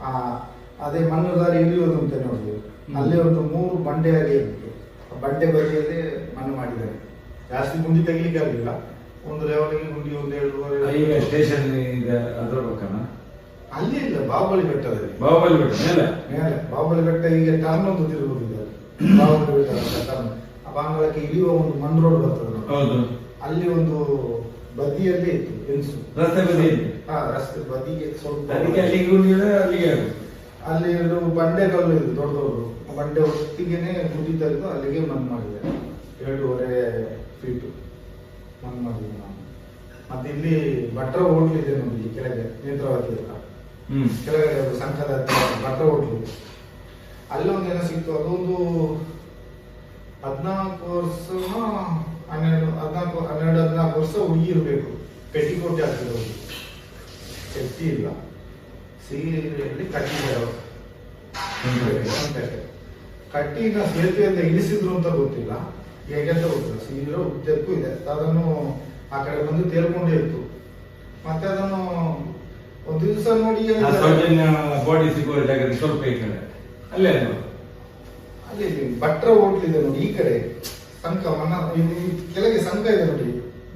ಆ, ಅದೇ ಮಣ್ಣುದಾರಿ ಇಳಿಯೋದು ಅಂತ ನೋಡಿದ್ವಿ ಅಲ್ಲಿ ಒಂದು ಮೂರು ಬಂಡೆ ಇತ್ತು ಆ ಬಂಡೆ ಬದಿಯಲ್ಲಿ ಮಣ್ಣು ಮಾಡಿದ್ದಾರೆ. ಜಾಸ್ತಿ ಗುಂಡಿ ತೆಗಿಲಿಕ್ಕೆ ಆಗಲಿಲ್ಲ. ಒಂದು ಲೆವೆಲ್ಗೆ ಗುಂಡಿ ಒಂದು ಎರಡೂವರೆ ಈಗ ಸ್ಟೇಷನ್ ಇದೆ ಅದರ ಪಕ್ಕನ ಅಲ್ಲಿ ಇಲ್ಲ ಬಾಹುಬಲಿ ಬೆಟ್ಟದಲ್ಲಿ ಬಾಹುಬಲಿ ಬೆಟ್ಟ ಮೇಲೆ? ಮೇಲೆ. ಬಾಹುಬಲಿ ಬೆಟ್ಟ ಈಗ ಟರ್ನ್ ಒಂದು ತಿರುಗುದಿದೆ. ಬಾಹುಬಲಿ ಬೆಟ್ಟ ಟರ್ನ್ ಆ ಬಾಂಗ್ಲಕ್ಕೆ ಇಳಿಯುವ ಒಂದು ಮಣ್ಣು ರೋಡ್ ಬರ್ತದೆ ಹೌದು. ಅಲ್ಲಿ ಒಂದು ಬದಿಯಲ್ಲಿ ಇತ್ತು ಹೆಂಗಸು ರಸ್ತೆ ಬದಿಯಲ್ಲಿ ಹಾ ರಸ್ತೆ ಬದಿಗೆ ಸ್ವಲ್ಪ ಅದಕ್ಕೆ ಅಲ್ಲಿಗೆ ಉಳಿದ್ರೆ ಅಲ್ಲಿಗೆ ಅಲ್ಲಿ ಬಂಡೆಗಳು ಇದೆ ದೊಡ್ಡದವರು ದೊಡ್ಡದು ಬಂಡೆ ಒಟ್ಟಿಗೆನೆ ಗುಡಿ ತೆಗೆದು ಅಲ್ಲಿಗೆ ಮನ್ ಮಾಡಿದೆ ಎರಡೂವರೆ ಫೀಟು ಮನ್ ಮಾಡಿದೆ ನಾನು ಮತ್ತೆ ಇಲ್ಲಿ ಭಟ್ರ ಹೋಟ್ಲ್ ಇದೆ ನೋಡಿ ಕೆಳಗೆ ನೇತ್ರಾವತಿ ಹತ್ರ ಹ್ಮ್ ಕೆಳಗಡೆ ಒಂದು ಸಂಘದ ಭಟ್ರ ಹೋಟ್ಲ್ ಇದೆ ಅಲ್ಲಿ ಒಂದು ಏನೋ ಸಿಕ್ತು ಅದೊಂದು ಹದಿನಾಲ್ಕು ವರ್ಷ ಹನ್ನೆರಡು ಹದಿನಾಲ್ಕು ಹನ್ನೆರಡು ಹದಿನಾಲ್ಕು ವರ್ಷ ಹುಡುಗಿ ಇರಬೇಕು ಪೆಟ್ಟಿಕೋಟೆ ಆಗ್ತಿರೋದು ಶಕ್ತಿ ಇಲ್ಲ. ಸೀರೆಯಲ್ಲಿ ಕಟ್ಟಿದ್ದಾರೆ ಕಟ್ಟಿನ ಸೇತುವೆಯಿಂದ ಇಳಿಸಿದ್ರು ಅಂತ ಗೊತ್ತಿಲ್ಲ. ಹೇಗೆ ಅಂತ ಗೊತ್ತಿಲ್ಲ. ಸೀರೆ ಉದ್ದಕ್ಕೂ ಇದೆ. ಅದನ್ನು ಆ ಕಡೆ ಬಂದು ತೇಲ್ಕೊಂಡೇ ಇತ್ತು. ಮತ್ತೆ ಅದನ್ನು ಒಂದು ದಿವಸ ನೋಡಿ. ಸೌಜನ್ಯ ಬಾಡಿ ಸಿಗುವ ಸ್ವಲ್ಪ ಈ ಕಡೆ. ಅಲ್ಲೇ ಅಲ್ಲೇ ಭಟ್ರ ಹೋಟ್ಲಿದೆ ಇದೆ ನೋಡಿ ಈ ಕಡೆ. ಸಂಘ ಮನ್ನ ಇಲ್ಲಿ ಕೆಳಗೆ ಸಂಘ ಇದೆ ನೋಡಿ.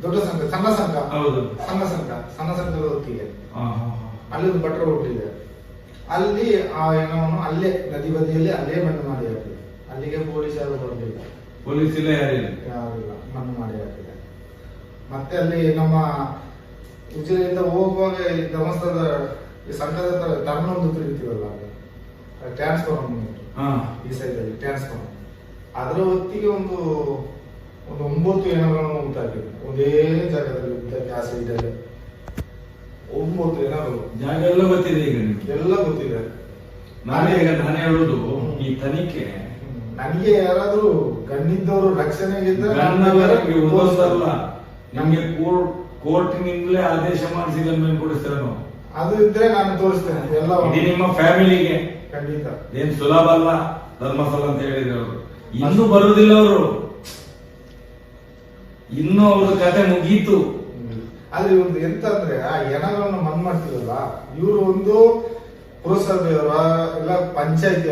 ದೊಡ್ಡ ಸಂಘ ಸಣ್ಣ ಸಂಘ. ಹೌದು. ಸಣ್ಣ ಸಂಘ ಸಣ್ಣ ಸಂಘದ ಹೊತ್ತಿಗೆ. ಅಲ್ಲಿ ಒಂದು ಭಟ್ರ ಹೋಟ್ಲ್ ಅಲ್ಲಿ ಆ ಹೆಣವನ್ನು ಅಲ್ಲೇ ನದಿ ಬದಿಯಲ್ಲಿ ಅಲ್ಲೇ ಮಣ್ಣು ಮಾಡಿ ಹಾಕಿದೆ ಅಲ್ಲಿಗೆ ಪೊಲೀಸ್ ಯಾರು ಬರಲಿಲ್ಲ. ಪೊಲೀಸ್ ಇಲ್ಲ ಯಾರಿಲ್ಲ ಯಾರಿಲ್ಲ ಮಣ್ಣು ಮಾಡಿ ಹಾಕಿದೆ ಮತ್ತೆ ಅಲ್ಲಿ ನಮ್ಮ ಉಜಿರೆಯಿಂದ ಹೋಗುವಾಗ ಈ ಧರ್ಮಸ್ಥಳದ ಈ ಸಂಘದ ಹತ್ರ ಟರ್ನ್ ಒಂದು ತಿರುಗ್ತೀವಲ್ಲ ಟ್ರಾನ್ಸ್ಫಾರ್ಮ್ ಈ ಸೈಡ್ ಅಲ್ಲಿ ಟ್ರಾನ್ಸ್ಫಾರ್ಮ್ ಅದರ ಹೊತ್ತಿಗೆ ಒಂದು ಒಂದು ಒಂಬತ್ತು ಹೆಣಗಳನ್ನು ಉಂಟಾಗಿದೆ ಒಂದೇ ಜಾಗದಲ್ಲಿ ಉದ್ದಕ್ಕೆ ಆ ಒಂಬತ್ತು ಏನಾದ್ರು. ಜಾಗ ಎಲ್ಲ ಗೊತ್ತಿದೆ ಈಗ ನಿಮ್ಗೆ? ಎಲ್ಲ ಗೊತ್ತಿದೆ. ನಾನೇ ಈಗ ನಾನೇ ಹೇಳುದು ಈ ತನಿಖೆ. ನನಗೆ ಯಾರಾದ್ರೂ ಕಣ್ಣಿದ್ದವರು ರಕ್ಷಣೆ ಗಣ್ಣವರಿಗೆ ಒಂದೊಂದಲ್ಲ ನಮ್ಗೆ ಕೋರ್ಟ್ ಕೋರ್ಟಿನಿಂದಲೇ ಆದೇಶ ಮಾಡಿಸಿ ಮೇಲೆ ಕೊಡಿಸ್ತಾರೆ ನಾವು ಅದು ಇದ್ರೆ ನಾನು ತೋರಿಸ್ತೇನೆ ಎಲ್ಲ ನಿಮ್ಮ ಫ್ಯಾಮಿಲಿಗೆ. ಖಂಡಿತ. ಏನ್ ಸುಲಭ ಅಲ್ಲ? ಧರ್ಮಸ್ಥಳ ಅಂತ ಹೇಳಿದ್ರು ಅವರು. ಇನ್ನೂ ಬರುವುದಿಲ್ಲ ಅವರು. ಇನ್ನು ಅವ್ರ ಕತೆ ಮುಗೀತು. ಆದ್ರೆ ಒಂದು ಎಂತ ಅಂದ್ರೆ ಆ ಎಣಗಳನ್ನು ಮನ್ ಮಾಡ್ತಿರಲ್ಲ ಇವರು ಒಂದು ಪುರಸಭೆಯವರ ಇಲ್ಲ ಪಂಚಾಯತಿ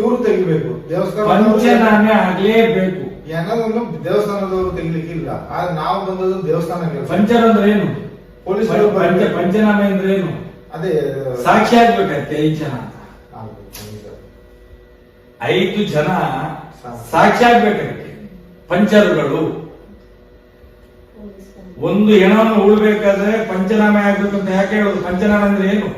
ಇವ್ರು ತೆಗಿಬೇಕು. ದೇವಸ್ಥಾನ ಪಂಚನಾಮೆ ಆಗ್ಲೇಬೇಕು. ಏನಾದ್ರು ದೇವಸ್ಥಾನದವರು ತೆಗಿಲಿಕ್ಕಿಲ್ಲ. ಆದ್ರೆ ನಾವು ಬಂದದ್ದು ದೇವಸ್ಥಾನ ಪಂಚರ್ ಅಂದ್ರೆ ಏನು? ಪೊಲೀಸರು ಪಂಚ ಪಂಚನಾಮೆ ಅಂದ್ರೆ ಏನು? ಅದೇ ಸಾಕ್ಷಿ ಆಗ್ಬೇಕಂತೆ ಈ ಜನ. ಐದು ಜನ ಸಾಕ್ಷಿ ಆಗ್ಬೇಕಂತೆ. ಪಂಚರುಗಳು. ಒಂದು ಹೆಣವನ್ನು ಉಳ್ಬೇಕಾದ್ರೆ ಪಂಚನಾಮೆ ಆಗ್ಬೇಕು ಅಂತ ಯಾಕೆ ಹೇಳೋದು? ಪಂಚನಾಮೆ ಅಂದ್ರೆ ಏನು?